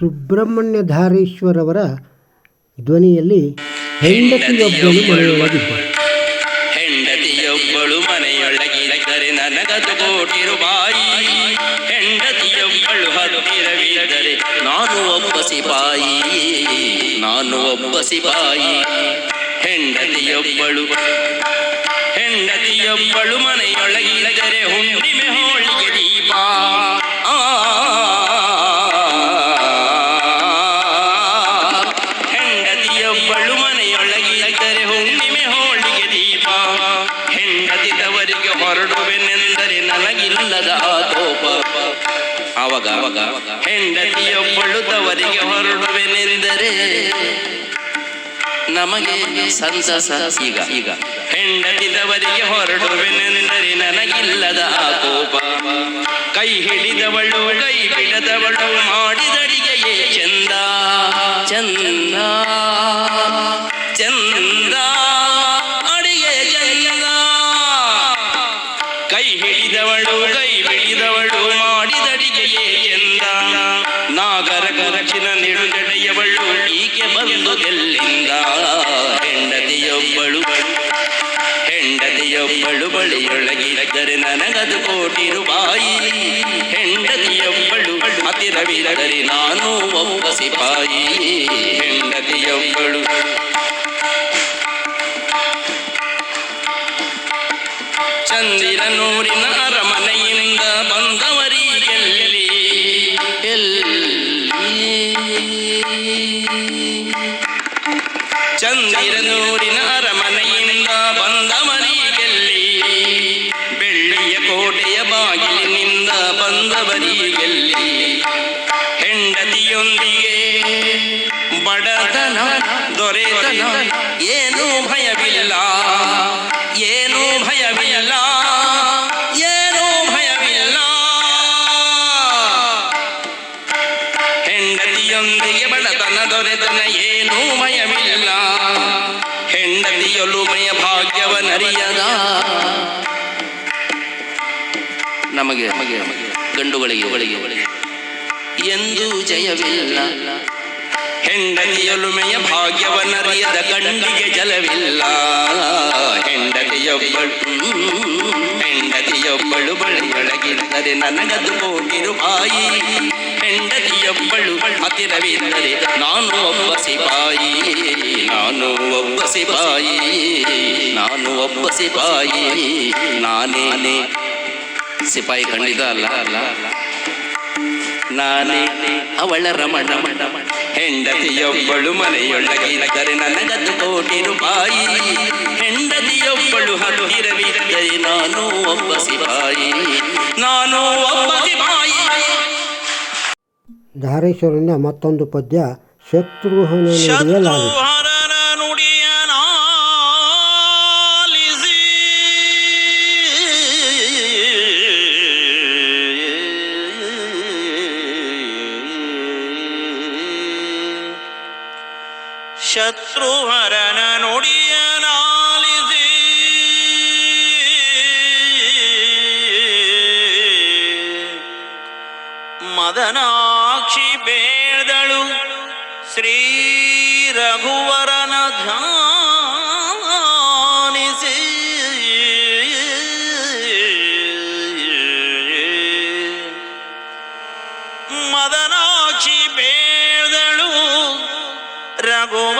ಸುಬ್ರಹ್ಮಣ್ಯಧಾರೇಶ್ವರವರ ಧ್ವನಿಯಲ್ಲಿ ಹೆಂಡತಿಯೊಬ್ಬಳು ಮನೆಯೊಳಗಿದ್ದ. ಹೆಂಡತಿಯೊಬ್ಬಳು ಮನೆಯೊಳಗಿದ್ದರೆ ನನಗದು ಕೋಟಿ ರೂಪಾಯಿ ಹೆಂಡತಿಯೊಬ್ಬಳು ಹತ್ತಿರವಿದ್ದರೆ ನಾನು ಒಬ್ಬ ಸಿಪಾಯಿ. ನಾನು ಒಬ್ಬ ಸಿಪಾಯಿ. ಹೆಂಡತಿಯೊಬ್ಬಳು ಹೆಂಡತಿಯೊಬ್ಬಳು ಮನೆಯೊಳಗಿದ್ದರೆ ಹುಣ್ಣಿಮೆ ಹೋಳಿಗೆ ಆವಾಗ ಆವಾಗ ಹೆಂಡತಿಯೊಬ್ಬಳು ತವರಿಗೆ ಹೊರಡುವೆನೆಂದರೆ ನಮಗೆ ಸಂತಸ ಈಗ ಈಗ. ಹೆಂಡತಿದವರಿಗೆ ಹೊರಡುವೆನೆಂದರೆ ನನಗಿಲ್ಲದ ಕೋಪ. ಕೈ ಹಿಡಿದವಳು, ಕೈ ಬಿಡದವಳು ಮಾಡಿದಡಿಗೆಯೇ ಚಂದ ಚಂದ ಚಂದ. ಹೆಂಡತಿಯೊಬ್ಬಳು ಬಳಿಯೊಳಗಿದ್ದರೆ ನನಗದು ಕೋಟಿ ರೂಪಾಯಿ. ಹೆಂಡತಿಯೊಬ್ಬಳು ಹತ್ತಿರವಿರದರೆ ನಾನು ಒಬ್ಬ ಸಿಪಾಯಿ. ಹೆಂಡತಿಯೊಬ್ಬಳು ಚಂದಿರನೂರಿನ ಅರಮನೆಯಿಂದ ಬಂದವರಿಗೆಲ್ಲಿ ಹೆಂಡತಿಯೊಂದಿಗೆ ಬಡತನ ದೊರೆತನ ಏನೂ ಭಯವಿಲ್ಲ ಏನೂ ಭಯವಿಲ್ಲ ನಮಗೆ ಗಂಡುಗಳಿಗೆ. ಎಂದು ಜಯವಿಲ್ಲ. ಹೆಂಡತಿಯೊಲುಮೆಯ ಭಾಗ್ಯವನರಿಯದ ಗಂಡಿಗೆ ಜಲವಿಲ್ಲ. ಹೆಂಡತಿಯೊಬ್ಬಳು ಹೆಂಡತಿಯೊಬ್ಬಳು ಬಳಿಯೊಳಗಿದ್ದರೆ ನನಗದು ಹೋಗಿರುವಾಯಿ ಹೆಂಡತಿಯೊಬ್ಬಳು ಹತ್ತಿರವಿದ್ದರೆ ನಾನು ಒಬ್ಬ ಸಿಪಾಯಿ. ನಾನು ಒಬ್ಬ ಸಿಪಾಯಿ. ನಾನು ಒಬ್ಬ ಸಿಪಾಯಿ. ನಾನೇ ಸಿಪಾಯಿ ಖಂಡಿತ ಅಲ್ಲ. ಅಲ್ಲ ನಾನೇ ಅವಳ ರಮಣ. ಹೆಂಡತಿಯೊಬ್ಬಳು ಮನೆಯೊಳಗಿದ್ದರೆ ನನಗದು ಕೋಟಿ ರೂಪಾಯಿ ಹೆಂಡತಿಯೊಬ್ಬಳು ಹತ್ತಿರವಿದ್ದರೆ ನಾನು ಒಬ್ಬ ಸಿಪಾಯಿ. ನಾನು ಒಬ್ಬ ಸಿಪಾಯಿ. ಧಾರೇಶ್ವರನ ಮತ್ತೊಂದು ಪದ್ಯ ಶತ್ರುಹನ ನುಡಿಯಲಾಗಿ ಮದನಾಕ್ಷಿ ಬೇದಳು ಶ್ರೀ ರಘುವರನ ಧ್ಯಾನಿಸಿ. ಮದನಾಕ್ಷಿ ಬೇದಳು ರಘುವರನ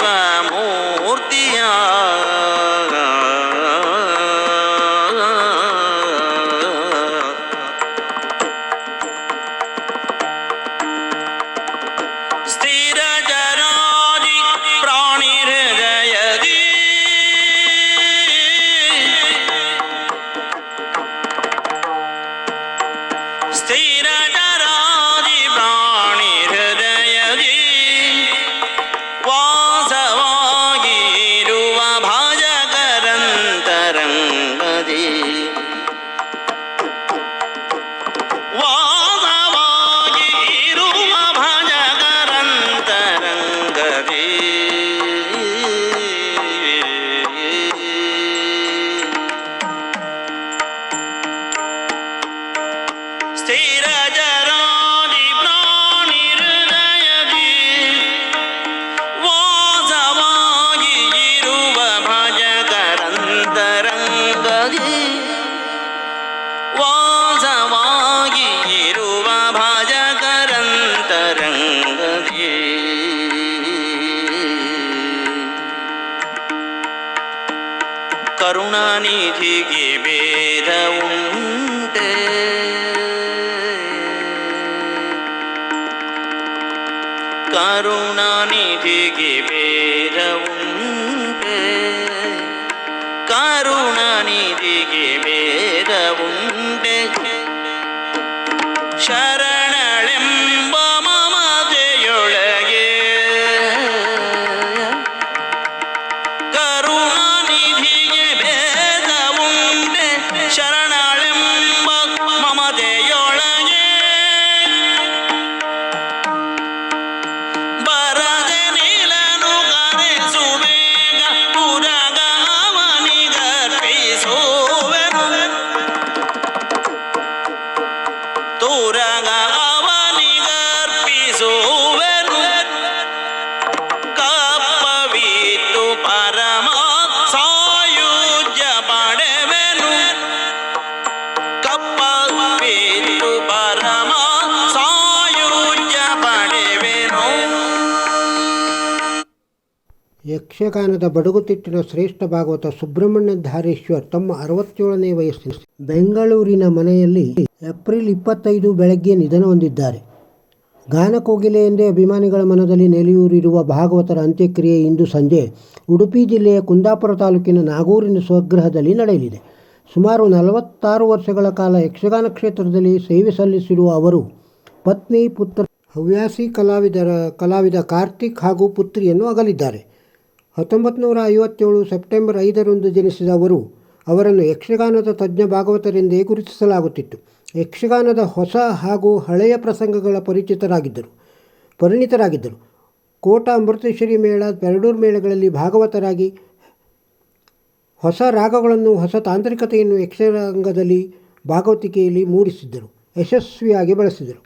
amor करुणानिधि गिवे ಯಕ್ಷಗಾನದ ಬಡಗುತಿಟ್ಟಿನ ಶ್ರೇಷ್ಠ ಭಾಗವತ ಸುಬ್ರಹ್ಮಣ್ಯ ಧಾರೇಶ್ವರ್ ತಮ್ಮ ಅರವತ್ತೇಳನೇ ವಯಸ್ಸಿನ ಬೆಂಗಳೂರಿನ ಮನೆಯಲ್ಲಿ ಏಪ್ರಿಲ್ ಇಪ್ಪತ್ತೈದು ಬೆಳಗ್ಗೆ ನಿಧನ ಹೊಂದಿದ್ದಾರೆ. ಗಾನಕೋಗಿಲೆ ಎಂದೇ ಅಭಿಮಾನಿಗಳ ಮನದಲ್ಲಿ ನೆಲೆಯೂರಿರುವ ಭಾಗವತರ ಅಂತ್ಯಕ್ರಿಯೆ ಇಂದು ಸಂಜೆ ಉಡುಪಿ ಜಿಲ್ಲೆಯ ಕುಂದಾಪುರ ತಾಲೂಕಿನ ನಾಗೂರಿನ ಸ್ವಗೃಹದಲ್ಲಿ ನಡೆಯಲಿದೆ. ಸುಮಾರು ನಲವತ್ತಾರು ವರ್ಷಗಳ ಕಾಲ ಯಕ್ಷಗಾನ ಕ್ಷೇತ್ರದಲ್ಲಿ ಸೇವೆ ಸಲ್ಲಿಸಿರುವ ಅವರು ಪತ್ನಿ, ಪುತ್ರ, ಹವ್ಯಾಸಿ ಕಲಾವಿದರ, ಕಲಾವಿದ ಕಾರ್ತಿಕ್ ಹಾಗೂ ಪುತ್ರಿಯನ್ನು ಅಗಲಿದ್ದಾರೆ. ಹತ್ತೊಂಬತ್ತು ನೂರ ಐವತ್ತೇಳು ಸೆಪ್ಟೆಂಬರ್ ಐದರಂದು ಜನಿಸಿದ ಅವರು, ಅವರನ್ನು ಯಕ್ಷಗಾನದ ತಜ್ಞ ಭಾಗವತರೆಂದೇ ಗುರುತಿಸಲಾಗುತ್ತಿತ್ತು. ಯಕ್ಷಗಾನದ ಹೊಸ ಹಾಗೂ ಹಳೆಯ ಪ್ರಸಂಗಗಳ ಪರಿಚಿತರಾಗಿದ್ದರು, ಪರಿಣಿತರಾಗಿದ್ದರು. ಕೋಟ ಅಮೃತೇಶ್ವರಿ ಮೇಳ ಪೆರಡೂರು ಮೇಳಗಳಲ್ಲಿ ಭಾಗವತರಾಗಿ, ಹೊಸ ರಾಗಗಳನ್ನು, ಹೊಸ ತಾಂತ್ರಿಕತೆಯನ್ನು ಯಕ್ಷರಂಗದಲ್ಲಿ ಭಾಗವತಿಕೆಯಲ್ಲಿ ಮೂಡಿಸಿದ್ದರು, ಯಶಸ್ವಿಯಾಗಿ ಬಳಸಿದರು.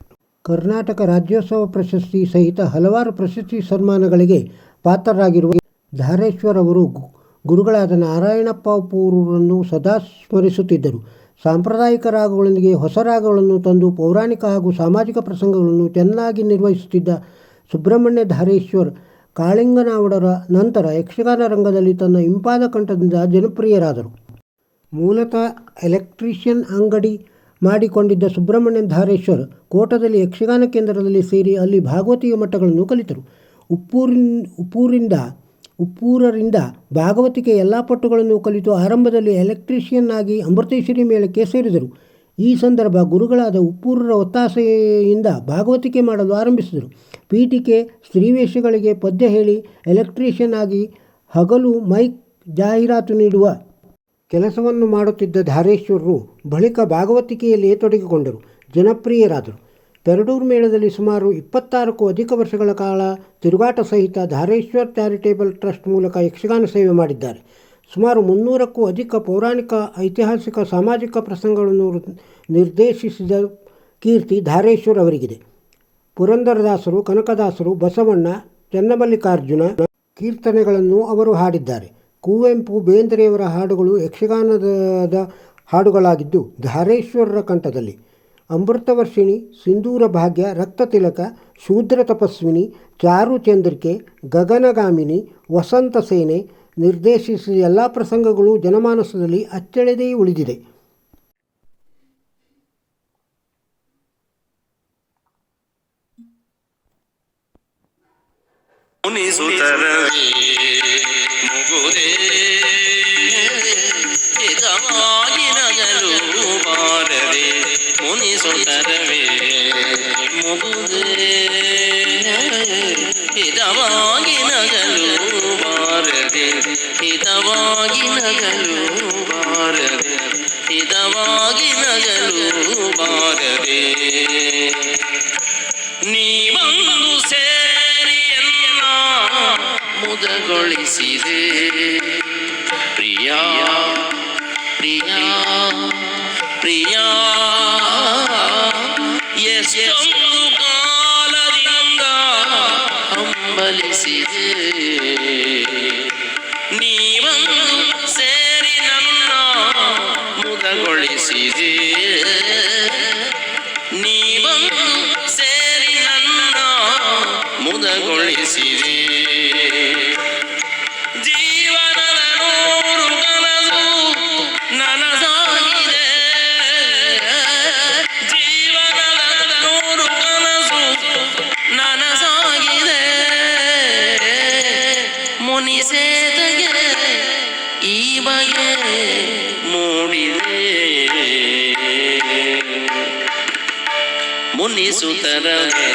ಕರ್ನಾಟಕ ರಾಜ್ಯೋತ್ಸವ ಪ್ರಶಸ್ತಿ ಸಹಿತ ಹಲವಾರು ಪ್ರಶಸ್ತಿ ಸನ್ಮಾನಗಳಿಗೆ ಪಾತ್ರರಾಗಿರುವ ಧಾರೇಶ್ವರ್ ಅವರು ಗುರುಗಳಾದ ನಾರಾಯಣಪ್ಪ ಪೂರ್ವರನ್ನು ಸದಾ ಸ್ಮರಿಸುತ್ತಿದ್ದರು. ಸಾಂಪ್ರದಾಯಿಕ ರಾಗಗಳೊಂದಿಗೆ ಹೊಸ ರಾಗಗಳನ್ನು ತಂದು ಪೌರಾಣಿಕ ಹಾಗೂ ಸಾಮಾಜಿಕ ಪ್ರಸಂಗಗಳನ್ನು ಚೆನ್ನಾಗಿ ನಿರ್ವಹಿಸುತ್ತಿದ್ದ ಸುಬ್ರಹ್ಮಣ್ಯ ಧಾರೇಶ್ವರ್ ಕಾಳಿಂಗನಾವಡರ ನಂತರ ಯಕ್ಷಗಾನ ರಂಗದಲ್ಲಿ ತನ್ನ ಇಂಪಾದ ಕಂಠದಿಂದ ಜನಪ್ರಿಯರಾದರು. ಮೂಲತಃ ಎಲೆಕ್ಟ್ರಿಷಿಯನ್ ಅಂಗಡಿ ಮಾಡಿಕೊಂಡಿದ್ದ ಸುಬ್ರಹ್ಮಣ್ಯ ಧಾರೇಶ್ವರ್ ಕೋಟದಲ್ಲಿ ಯಕ್ಷಗಾನ ಕೇಂದ್ರದಲ್ಲಿ ಸೇರಿ ಅಲ್ಲಿ ಭಾಗವತೀಯ ಮಠಗಳನ್ನು ಕಲಿತರು. ಉಪ್ಪೂರಿನ್, ಉಪ್ಪೂರಿಂದ ಉಪ್ಪೂರರಿಂದ ಭಾಗವತಿಕೆ ಎಲ್ಲ ಪಟ್ಟುಗಳನ್ನು ಕಲಿತು ಆರಂಭದಲ್ಲಿ ಎಲೆಕ್ಟ್ರಿಷಿಯನ್ ಆಗಿ ಅಮೃತೇಶ್ವರಿ ಮೇಳಕ್ಕೆ ಸೇರಿದರು. ಈ ಸಂದರ್ಭ ಗುರುಗಳಾದ ಉಪ್ಪೂರರ ಒತ್ತಾಸೆಯಿಂದ ಭಾಗವತಿಕೆ ಮಾಡಲು ಆರಂಭಿಸಿದರು. ಪೀಠಿಕೆ ಸ್ತ್ರೀವೇಷಗಳಿಗೆ ಪದ್ಯ ಹೇಳಿ ಎಲೆಕ್ಟ್ರಿಷಿಯನ್ ಆಗಿ ಹಗಲು ಮೈಕ್ ಜಾಹೀರಾತು ನೀಡುವ ಕೆಲಸವನ್ನು ಮಾಡುತ್ತಿದ್ದ ಧಾರೇಶ್ವರರು ಬಳಿಕ ಭಾಗವತಿಕೆಯಲ್ಲಿಯೇ ತೊಡಗಿಕೊಂಡರು. ಜನಪ್ರಿಯರಾದರು. ಪೆರಡೂರು ಮೇಳದಲ್ಲಿ ಸುಮಾರು ಇಪ್ಪತ್ತಾರಕ್ಕೂ ಅಧಿಕ ವರ್ಷಗಳ ಕಾಲ ತಿರುಗಾಟ ಸಹಿತ ಧಾರೇಶ್ವರ್ ಚಾರಿಟೇಬಲ್ ಟ್ರಸ್ಟ್ ಮೂಲಕ ಯಕ್ಷಗಾನ ಸೇವೆ ಮಾಡಿದ್ದಾರೆ. ಸುಮಾರು ಮುನ್ನೂರಕ್ಕೂ ಅಧಿಕ ಪೌರಾಣಿಕ, ಐತಿಹಾಸಿಕ, ಸಾಮಾಜಿಕ ಪ್ರಸಂಗಗಳನ್ನು ನಿರ್ದೇಶಿಸಿದ ಕೀರ್ತಿ ಧಾರೇಶ್ವರ್ ಅವರಿಗಿದೆ. ಪುರಂದರದಾಸರು, ಕನಕದಾಸರು, ಬಸವಣ್ಣ, ಚನ್ನಮಲ್ಲಿಕಾರ್ಜುನ ಕೀರ್ತನೆಗಳನ್ನು ಅವರು ಹಾಡಿದ್ದಾರೆ. ಕುವೆಂಪು ಬೇಂದ್ರೆಯವರ ಹಾಡುಗಳು ಯಕ್ಷಗಾನದ ಹಾಡುಗಳಾಗಿದ್ದು ಧಾರೇಶ್ವರರ ಕಂಠದಲ್ಲಿ. ಅಮೃತವರ್ಷಿಣಿ, ಸಿಂಧೂರ ಭಾಗ್ಯ ರಕ್ತತಿಲಕ ಶೂದ್ರ ತಪಸ್ವಿನಿ, ಚಾರು ಚಂದ್ರಿಕೆ, ಗಗನಗಾಮಿನಿ, ವಸಂತ ಸೇನೆ ನಿರ್ದೇಶಿಸಿದ ಎಲ್ಲ ಪ್ರಸಂಗಗಳು ಜನಮಾನಸದಲ್ಲಿ ಅಚ್ಚಳೆದೇ ಉಳಿದಿದೆ. ಮುನಿಸುತ್ತರವೇ ಮುಗುದೇ ಹಿತವಾಗಿ ನಗಲು ಬಾರದೆ ಹಿತವಾಗಿ ನಗಲು ಬಾರದೆ ಹಿತವಾಗಿ ನಗಲು ಬಾರದೆ ನೀವೊಂದು ಸೇರಿಯನ್ನ ಮುದಗೊಳಿಸಿದೆ ಪ್ರಿಯ ಪ್ರಿಯ ಪ್ರಿಯ ಎಷ್ಟೊಂದು ಕಾಲದಿಂದ வலசிது நீ வந்த ಮುನಿಸುತ್ತರವೇ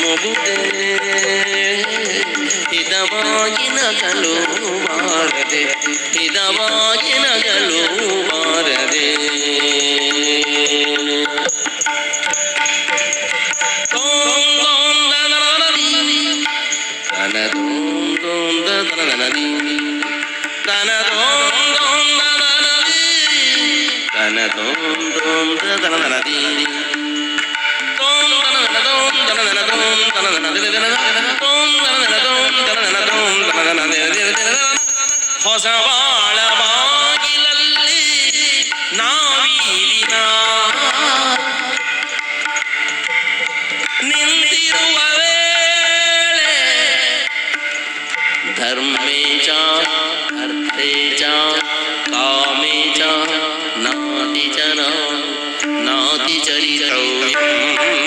ಮಗುದೇ ಹಿತವಾಗಿ ನಗಲು ಬಾರದೆ ಹಿತವಾಗಿ ನಗಲು ಬಾರದೆ ಹೊಸ ಬಾಳ ಬಾಗಿಲಲ್ಲಿ ನಾವೀರಿನ ನಿಂತಿರುವ ವೇಳೆ ಧರ್ಮೇ ಚ ಅರ್ಥೇ ಚ ಕಾಮೇ ಚ ನಾತಿ ಚನ ನಾತಿ ಚರಿತವ್ಯಂ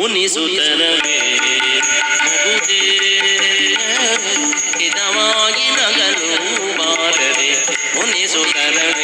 ಮುನಿಸುತ್ತರವೇ ಮುಗುದೇ ಹಿತವಾಗಿ ನಗಲು ಬಾರದೆ ಮುನಿಸುತ್ತರವೇ